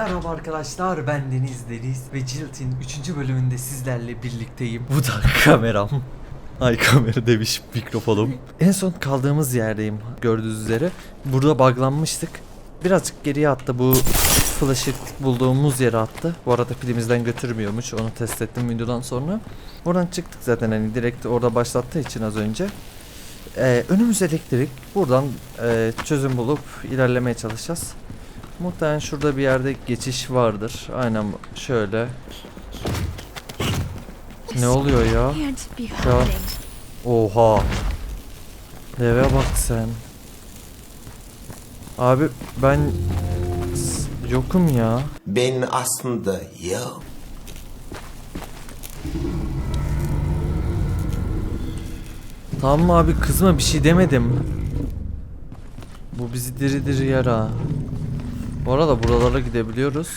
Merhaba arkadaşlar ben Deniz Deniz ve Jilt'in 3. bölümünde sizlerle birlikteyim. Bu da kameram. Ay kamera demiş mikrofonum. en son kaldığımız yerdeyim gördüğünüz üzere. Burada buglanmıştık. Birazcık geriye attı bu flash'ı bulduğumuz yere attı. Bu arada pilimizden götürmüyormuş onu test ettim videodan sonra. Oradan çıktık zaten hani direkt orada başlattığı için az önce. Ee, önümüz elektrik. Buradan e, çözüm bulup ilerlemeye çalışacağız. Muhtemelen şurada bir yerde geçiş vardır. Aynen şöyle. Ne oluyor ya? Ya. Oha. Eve bak sen. Abi ben yokum ya. Ben aslında ya Tamam abi kızma bir şey demedim. Bu bizi diri diri yer ha. Bu arada buralara gidebiliyoruz.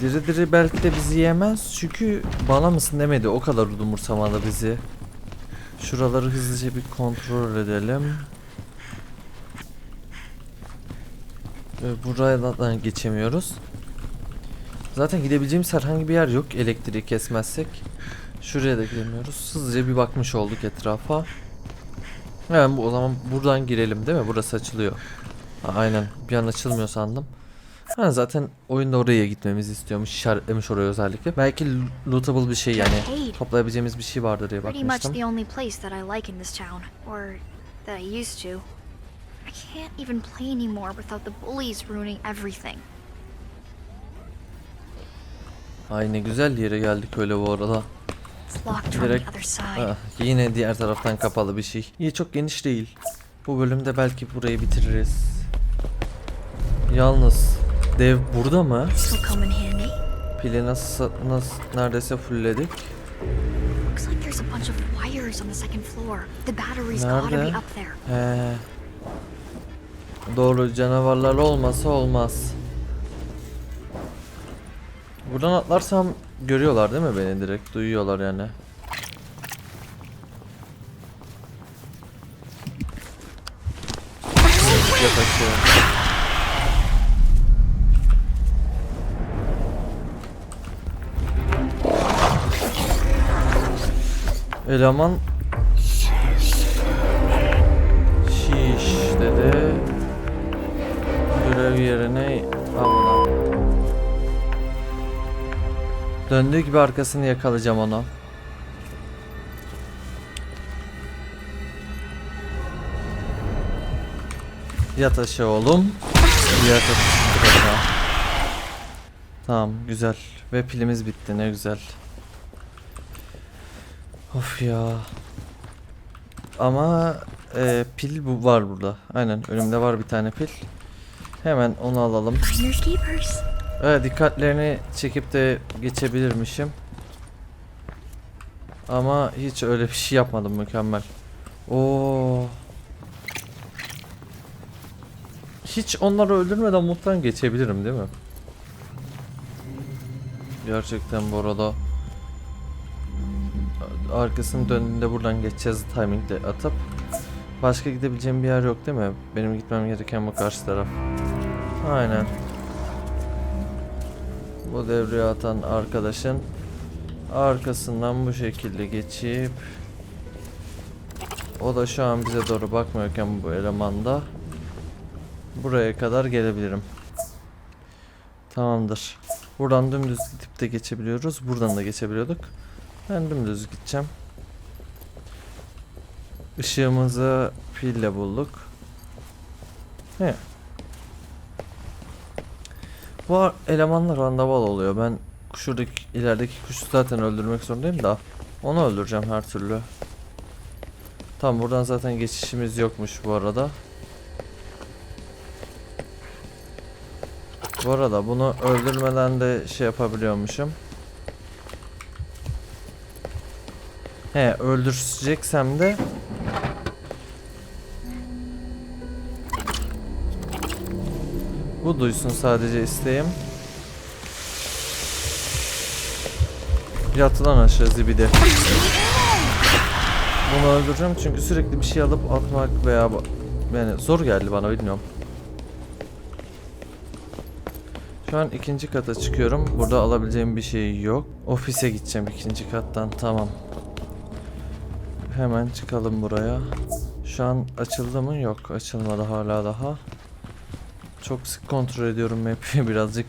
Diri diri belki de bizi yemez çünkü bana mısın demedi o kadar umursamadı bizi. Şuraları hızlıca bir kontrol edelim. Buraya da geçemiyoruz. Zaten gidebileceğimiz herhangi bir yer yok elektriği kesmezsek. Şuraya da giremiyoruz. Hızlıca bir bakmış olduk etrafa. Hemen bu, o zaman buradan girelim değil mi? Burası açılıyor. Ha, aynen. Bir an açılmıyor sandım. Ha, zaten oyunda oraya gitmemizi istiyormuş. İşaretlemiş oraya özellikle. Belki lo- lootable bir şey yani. Toplayabileceğimiz bir şey vardır diye bakmıştım. that I like in this town, or that I used to. I can't even play anymore without the bullies ruining everything. Ay ne güzel yere geldik öyle bu arada. Direkt- the other side. Ah, yine diğer taraftan kapalı bir şey. İyi çok geniş değil. Bu bölümde belki burayı bitiririz. Yalnız dev burada mı? Pili nasıl, nasıl neredeyse fullledik. Nerede? He. Doğru canavarlar olmasa olmaz. Buradan atlarsam görüyorlar değil mi beni direkt? Duyuyorlar yani. Yaklaşıyor. Eleman Şiş dedi. Görev yerine amına. Döndüğü gibi arkasını yakalayacağım onu. Yat aşağı oğlum. Yat aşağı. Tamam güzel. Ve pilimiz bitti ne güzel. Of ya. Ama e, pil bu var burada. Aynen önümde var bir tane pil. Hemen onu alalım. Evet dikkatlerini çekip de geçebilirmişim. Ama hiç öyle bir şey yapmadım mükemmel. Oo. Hiç onları öldürmeden muhtemelen geçebilirim değil mi? Gerçekten bu arada arkasını döndüğünde buradan geçeceğiz timingle atıp başka gidebileceğim bir yer yok değil mi? Benim gitmem gereken bu karşı taraf. Aynen. Bu devreye atan arkadaşın arkasından bu şekilde geçip o da şu an bize doğru bakmıyorken bu elemanda buraya kadar gelebilirim. Tamamdır. Buradan dümdüz gidip de geçebiliyoruz. Buradan da geçebiliyorduk. Ben dümdüz gideceğim. Işığımızı pille bulduk. He. Bu ar- elemanlar randaval oluyor. Ben şuradaki ilerideki kuşu zaten öldürmek zorundayım da onu öldüreceğim her türlü. Tamam buradan zaten geçişimiz yokmuş bu arada. Bu arada bunu öldürmeden de şey yapabiliyormuşum. He öldüreceksem de Bu duysun sadece isteğim. Yat lan aşağı zibidi. Bunu öldüreceğim çünkü sürekli bir şey alıp atmak veya yani zor geldi bana bilmiyorum. Şu an ikinci kata çıkıyorum. Burada alabileceğim bir şey yok. Ofise gideceğim ikinci kattan. Tamam. Hemen çıkalım buraya. Şu an açıldı mı? Yok. Açılmadı hala daha. Çok sık kontrol ediyorum map'i birazcık.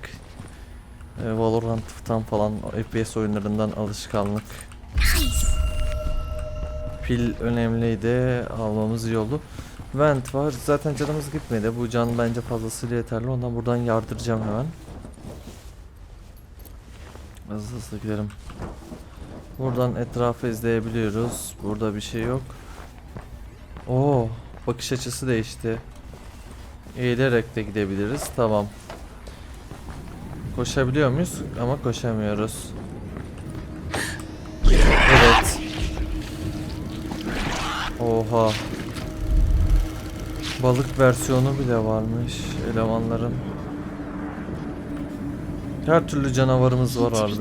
E, Valorant'tan falan FPS oyunlarından alışkanlık. Pil önemliydi. Almamız iyi oldu. Vent var. Zaten canımız gitmedi. Bu can bence fazlasıyla yeterli. Ondan buradan yardıracağım hemen. Hızlı hızlı gidelim. Buradan etrafı izleyebiliyoruz. Burada bir şey yok. Oo, bakış açısı değişti. Eğilerek de gidebiliriz. Tamam. Koşabiliyor muyuz? Ama koşamıyoruz. Evet. Oha. Balık versiyonu bile varmış elemanların. Her türlü canavarımız var harbi.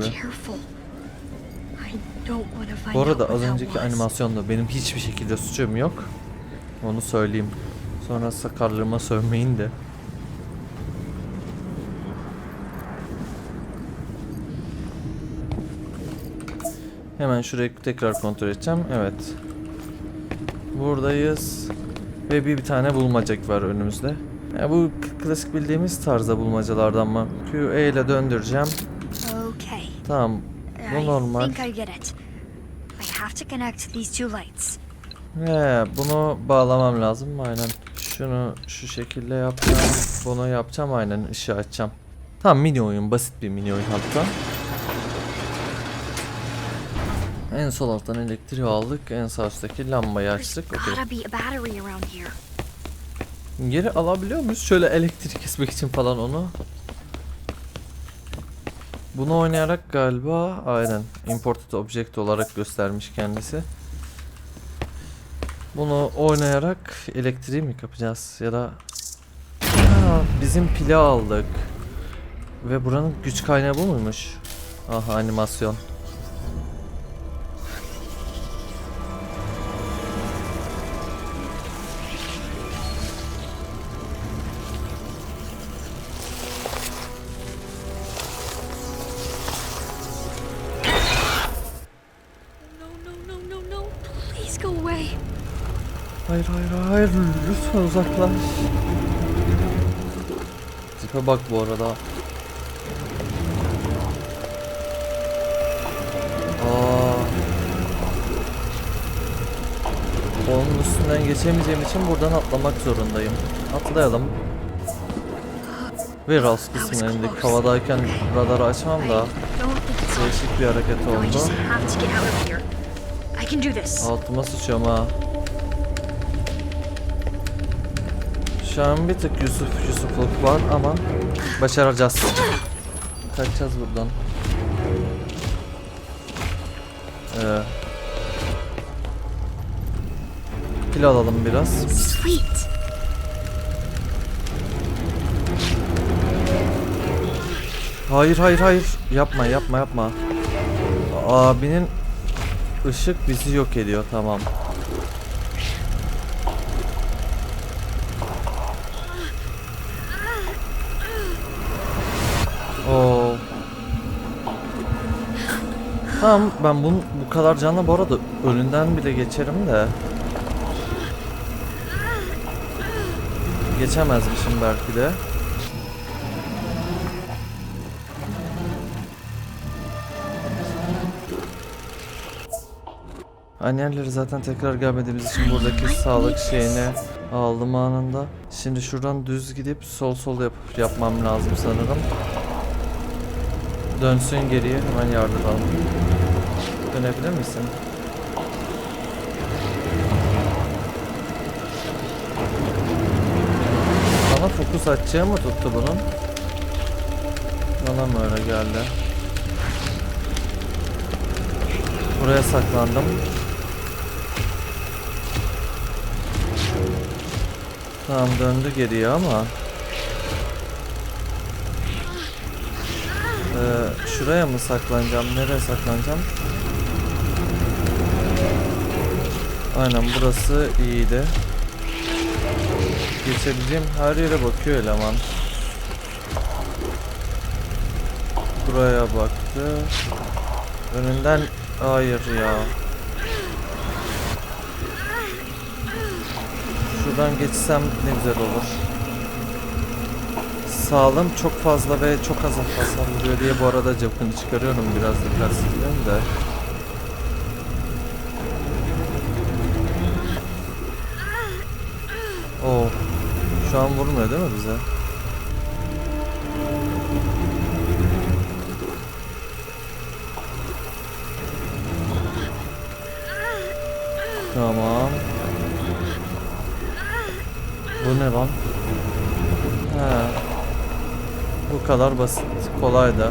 Bu arada az önceki animasyonda benim hiçbir şekilde suçum yok. Onu söyleyeyim. Sonra sakarlığıma sövmeyin de. Hemen şurayı tekrar kontrol edeceğim. Evet. Buradayız. Ve bir, bir tane bulmacak var önümüzde. Ya bu klasik bildiğimiz tarzda bulmacalardan mı? Q E ile döndüreceğim. Okay. Tamam. Bu normal. He, bunu bağlamam lazım aynen. Şunu şu şekilde yapacağım. Bunu yapacağım aynen ışığı açacağım. Tamam mini oyun basit bir mini oyun hatta. En sol alttan elektriği aldık. En sağ üstteki lambayı açtık. Here. Geri alabiliyor muyuz? Şöyle elektrik kesmek için falan onu. Bunu oynayarak galiba aynen imported object olarak göstermiş kendisi. Bunu oynayarak elektriği mi kapacağız ya da Ha, bizim pili aldık. Ve buranın güç kaynağı bu muymuş? Aha animasyon. Lütfen uzaklaş. Tipe bak bu arada. Aa. Onun üstünden geçemeyeceğim için buradan atlamak zorundayım. Atlayalım. Ve rast kısmına indik. Havadayken radarı açmam da değişik bir hareket oldu. Altıma sıçıyorum ha. Şu an bir tık Yusuf Yusufluk var ama başaracağız. Kaçacağız buradan. Ee, pil alalım biraz. Sweet. Hayır hayır hayır. Yapma yapma yapma. Abinin ışık bizi yok ediyor tamam. Oo. Tamam ben bunu bu kadar canlı bu arada önünden bile geçerim de. Geçemezmişim belki de. Anyerleri zaten tekrar gelmediğimiz için buradaki sağlık şeyini aldım anında. Şimdi şuradan düz gidip sol sol yap yapmam lazım sanırım. Dönsün geriye hemen yardıralım. Dönebilir misin? Bana fokus açacağı mı tuttu bunun? Bana mı öyle geldi? Buraya saklandım. Tamam döndü geriye ama. Ee, şuraya mı saklanacağım? Nereye saklanacağım? Aynen burası iyiydi. Geçebileceğim her yere bakıyor eleman. buraya baktı. Önünden hayır ya. Şuradan geçsem ne güzel olur. Sağlığım çok fazla ve çok az hasar vuruyor diye bu arada capını çıkarıyorum biraz dikkatsizliğim de. Oo. Şu an vurmuyor değil mi bize? Tamam. Bu ne lan? He. Bu kadar basit, kolay da.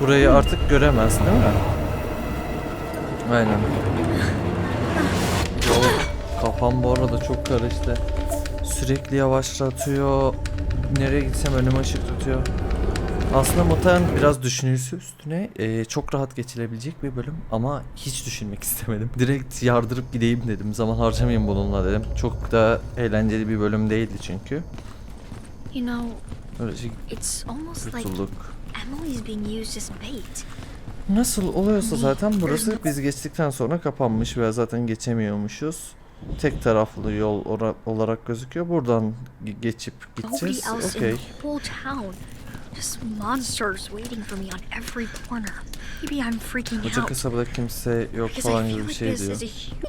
Burayı artık göremez değil mi? Aynen. Yol, kafam bu arada çok karıştı. Sürekli yavaşlatıyor. Nereye gitsem önüme ışık tutuyor. Aslında muhtemelen biraz düşünülse üstüne eee, çok rahat geçilebilecek bir bölüm ama hiç düşünmek istemedim. Direkt yardırıp gideyim dedim. Zaman harcamayayım bununla dedim. Çok da eğlenceli bir bölüm değildi çünkü. You know, Böylece it's almost like kurtulduk. Emily's being used as bait. Nasıl oluyorsa zaten burası biz geçtikten sonra kapanmış veya zaten geçemiyormuşuz. Tek taraflı yol ora- olarak gözüküyor. Buradan ge- geçip Nobody gideceğiz. else Okey. in the whole town. Just monsters waiting for me on every corner. Maybe I'm freaking Koca out. kasabada kimse yok Because falan gibi bir like şey this diyor. is a huge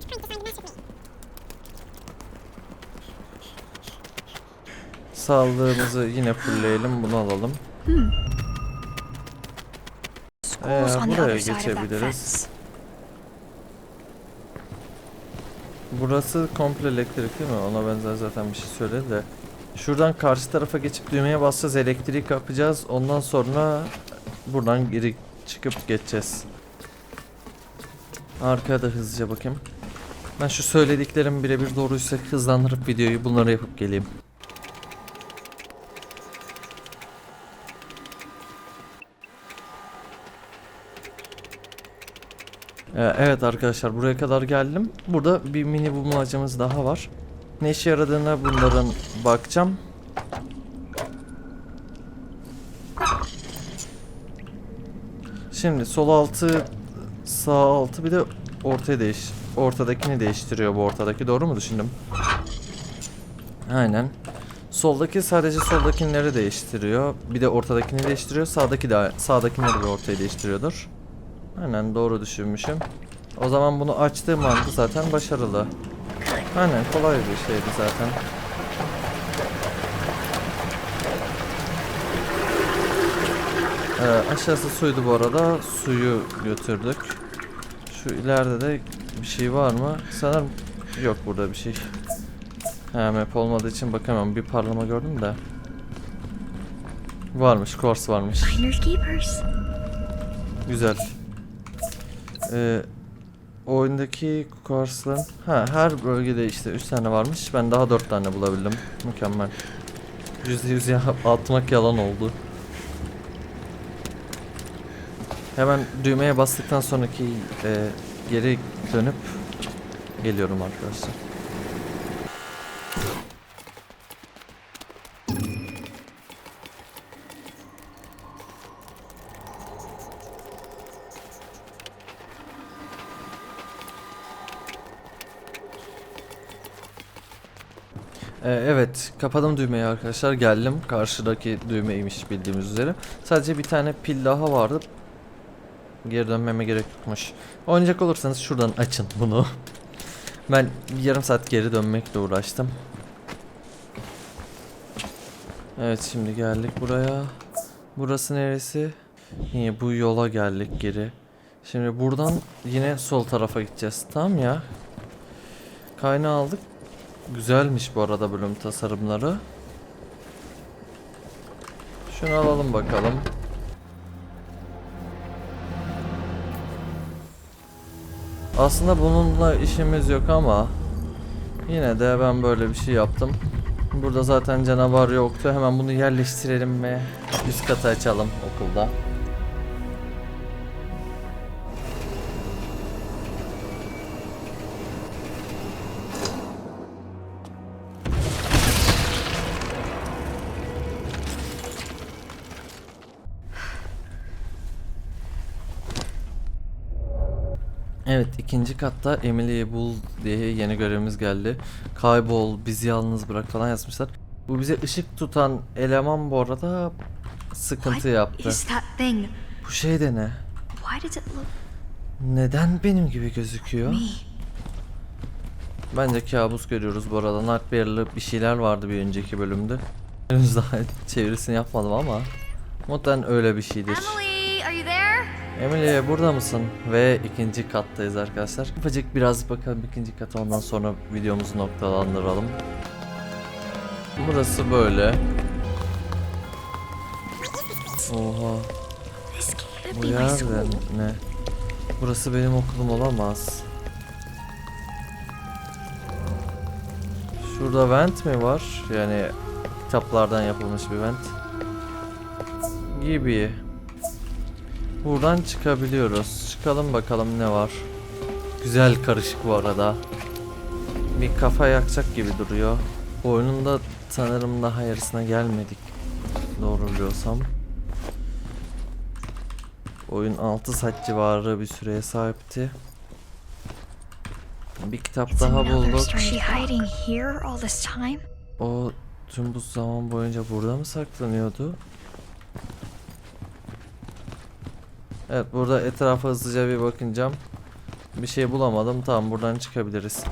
Sağlığımızı yine fullleyelim. Bunu alalım. schools Ee, buraya geçebiliriz. Burası komple elektrik değil mi? Ona benzer zaten bir şey söyledi de. Şuradan karşı tarafa geçip düğmeye basacağız. Elektrik kapacağız. Ondan sonra buradan geri çıkıp geçeceğiz. Arkaya da hızlıca bakayım. Ben şu söylediklerim birebir doğruysa hızlandırıp videoyu bunları yapıp geleyim. Evet arkadaşlar buraya kadar geldim. Burada bir mini bulmacamız daha var. Ne işe yaradığına bunların bakacağım. Şimdi sol altı sağ altı bir de ortaya değiş ortadakini değiştiriyor bu ortadaki doğru mu düşündüm? Aynen. Soldaki sadece soldakileri değiştiriyor. Bir de ortadakini değiştiriyor. Sağdaki de sağdakileri ve ortayı değiştiriyordur. Aynen doğru düşünmüşüm. O zaman bunu açtığım anda zaten başarılı. Aynen kolay bir şeydi zaten. Ee, aşağısı suydu bu arada. Suyu götürdük. Şu ileride de bir şey var mı? Sanırım yok burada bir şey. He map olmadığı için bakamam. Bir parlama gördüm de. Varmış, course varmış. Güzel. Ee, oyundaki kursların ha her bölgede işte 3 tane varmış. Ben daha 4 tane bulabildim. Mükemmel. %100 ya atmak yalan oldu. Hemen düğmeye bastıktan sonraki e, geri dönüp geliyorum arkadaşlar. Ee, evet kapadım düğmeyi arkadaşlar. Geldim. Karşıdaki düğmeymiş bildiğimiz üzere. Sadece bir tane pil daha vardı. Geri dönmeme gerek yokmuş. Oynayacak olursanız şuradan açın bunu. Ben yarım saat geri dönmekle uğraştım. Evet şimdi geldik buraya. Burası neresi? Yine bu yola geldik geri. Şimdi buradan yine sol tarafa gideceğiz. Tamam ya. Kaynağı aldık Güzelmiş bu arada bölüm tasarımları. Şunu alalım bakalım. Aslında bununla işimiz yok ama yine de ben böyle bir şey yaptım. Burada zaten canavar yoktu. Hemen bunu yerleştirelim ve üst katı açalım okulda. İkinci katta Emily'yi bul diye yeni görevimiz geldi. Kaybol, bizi yalnız bırak falan yazmışlar. Bu bize ışık tutan eleman bu arada sıkıntı yaptı. Bu şey de ne? Neden benim gibi gözüküyor? Bence kabus görüyoruz bu arada. Nightmare'lı bir şeyler vardı bir önceki bölümde. Henüz daha çevirisini yapmadım ama muhtemelen öyle bir şeydir. Emily? Emily burada mısın? Ve ikinci kattayız arkadaşlar. Ufacık biraz bakalım ikinci kata ondan sonra videomuzu noktalandıralım. Burası böyle. Oha bu be my yer school. de ne? Burası benim okulum olamaz. Şurada vent mi var? Yani kitaplardan yapılmış bir vent. Gibi. Buradan çıkabiliyoruz. Çıkalım bakalım ne var. Güzel karışık bu arada. Bir kafa yakacak gibi duruyor. Oyunun da sanırım daha yarısına gelmedik. Doğru biliyorsam. Oyun 6 saat civarı bir süreye sahipti. Bir kitap daha bulduk. O tüm bu zaman boyunca burada mı saklanıyordu? Evet burada etrafa hızlıca bir bakınacağım. Bir şey bulamadım. Tamam buradan çıkabiliriz.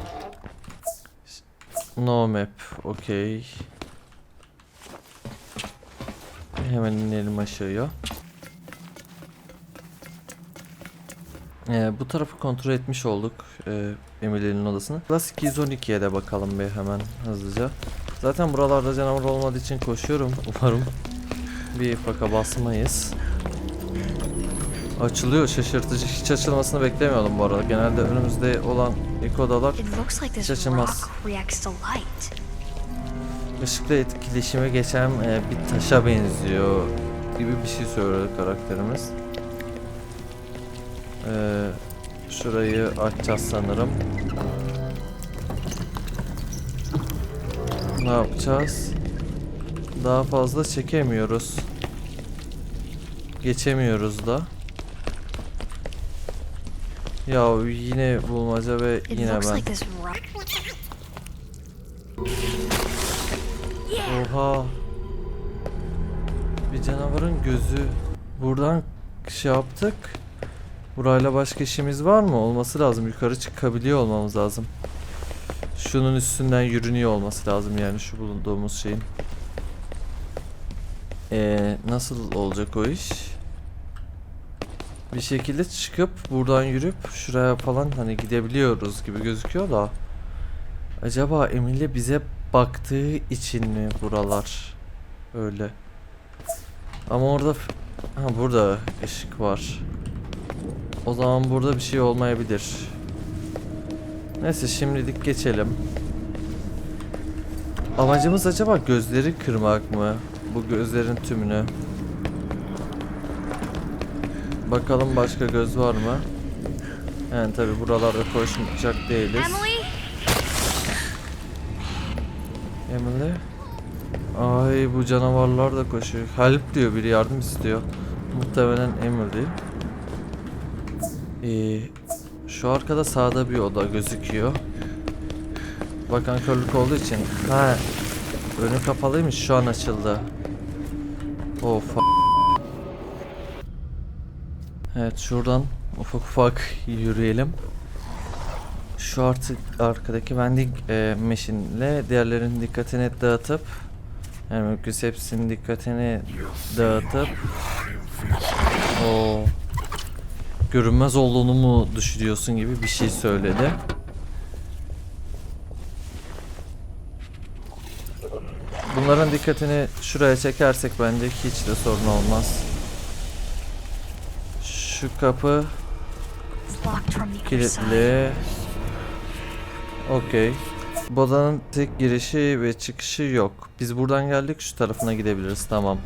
No map. Okey. Hemen inelim aşağıya. Ee, bu tarafı kontrol etmiş olduk. Ee, Emily'nin odasını. Class 212'ye de bakalım bir hemen hızlıca. Zaten buralarda canavar olmadığı için koşuyorum. Umarım bir faka basmayız. Açılıyor şaşırtıcı. Hiç açılmasını beklemiyordum bu arada. Genelde önümüzde olan ilk odalar to light. ışıkla etkileşime geçen e, bir taşa benziyor gibi bir şey söylüyor karakterimiz. Ee, şurayı açacağız sanırım. Ne yapacağız? Daha fazla çekemiyoruz. Geçemiyoruz da. Ya yine bulmaca ve yine ben. Oha. Bir canavarın gözü. Buradan şey yaptık. Burayla başka işimiz var mı? Olması lazım. Yukarı çıkabiliyor olmamız lazım. Şunun üstünden yürünüyor olması lazım yani şu bulunduğumuz şeyin. Ee, nasıl olacak o iş? Bir şekilde çıkıp buradan yürüp şuraya falan hani gidebiliyoruz gibi gözüküyor da. Acaba Emily bize baktığı için mi buralar öyle? Ama orada ha burada ışık var. O zaman burada bir şey olmayabilir. Neyse şimdilik geçelim. Amacımız acaba gözleri kırmak mı? Bu gözlerin tümünü. Bakalım başka göz var mı? Yani tabi buralarda koşmayacak değiliz. Emily? Emily. Ay bu canavarlar da koşuyor. Help diyor biri yardım istiyor. Muhtemelen Emily. Ee, şu arkada sağda bir oda gözüküyor. Bakan körlük olduğu için. Ha, önü kapalıymış şu an açıldı. Of. Evet şuradan ufak ufak yürüyelim. Şu artık arkadaki vending e, machine'le diğerlerinin dikkatini dağıtıp yani mümkünse hepsinin dikkatini dağıtıp o görünmez olduğunu mu düşünüyorsun gibi bir şey söyledi. Bunların dikkatini şuraya çekersek bence hiç de sorun olmaz. Şu kapı kilitli. Okey. Bu odanın tek girişi ve çıkışı yok. Biz buradan geldik şu tarafına gidebiliriz tamam.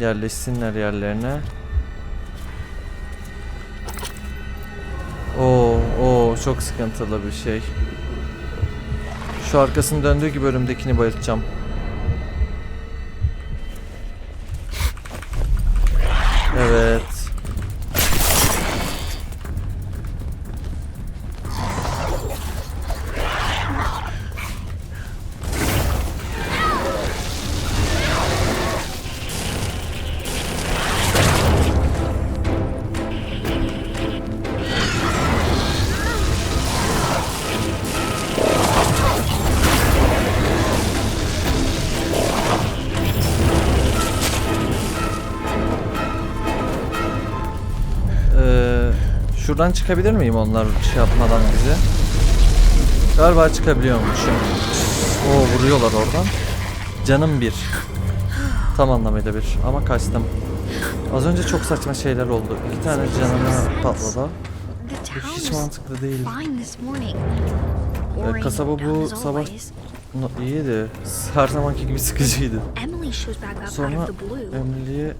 Yerleşsinler yerlerine. Oo, oo çok sıkıntılı bir şey. Şu arkasını döndüğü gibi önümdekini bayıltacağım. Evet. Şuradan çıkabilir miyim onlar şey yapmadan bize? Galiba çıkabiliyormuşum. Oo vuruyorlar oradan. Canım bir. Tam anlamıyla bir ama kaçtım. Az önce çok saçma şeyler oldu. İki tane canına patladı. Bu hiç mantıklı değil. Ee, kasaba bu sabah no, iyiydi. Her zamanki gibi sıkıcıydı. Sonra Emily'ye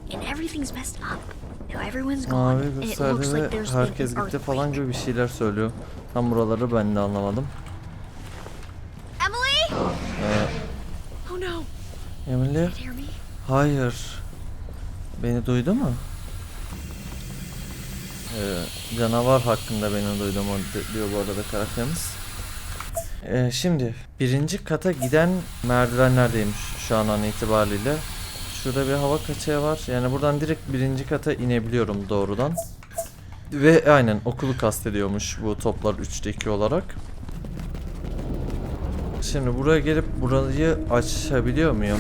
mavi gösterdi ve herkes gitti falan gibi bir şeyler söylüyor. Tam buraları ben de anlamadım. Emily! Ee, Oh no! Emily hayır. Beni duydu mu? Ee, canavar hakkında beni duydu mu diyor bu arada karakterimiz. Ee, şimdi birinci kata giden merdivenlerdeymiş şu an an itibariyle. Şurada bir hava kaçağı var. Yani buradan direkt birinci kata inebiliyorum doğrudan. Ve aynen okulu kastediyormuş bu toplar 3'te 2 olarak. Şimdi buraya gelip burayı açabiliyor muyum?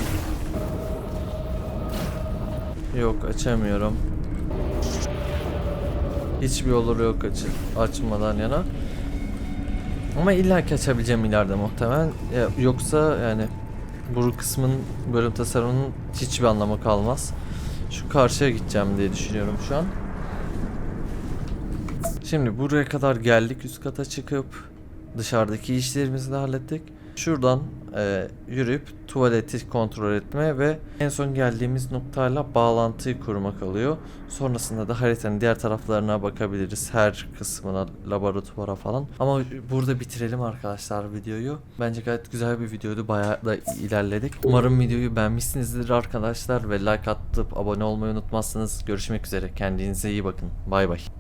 Yok açamıyorum. Hiçbir olur yok açı açmadan yana. Ama illa ki açabileceğim ileride muhtemelen. Yoksa yani bu kısmın bölüm tasarımının hiçbir anlamı kalmaz. Şu karşıya gideceğim diye düşünüyorum şu an. Şimdi buraya kadar geldik üst kata çıkıp dışarıdaki işlerimizi de hallettik. Şuradan e, yürüyüp tuvaleti kontrol etme ve en son geldiğimiz noktayla bağlantıyı kurmak oluyor. Sonrasında da haritanın diğer taraflarına bakabiliriz. Her kısmına, laboratuvara falan. Ama burada bitirelim arkadaşlar videoyu. Bence gayet güzel bir videoydu. Bayağı da ilerledik. Umarım videoyu beğenmişsinizdir arkadaşlar ve like atıp abone olmayı unutmazsınız. Görüşmek üzere. Kendinize iyi bakın. Bay bay.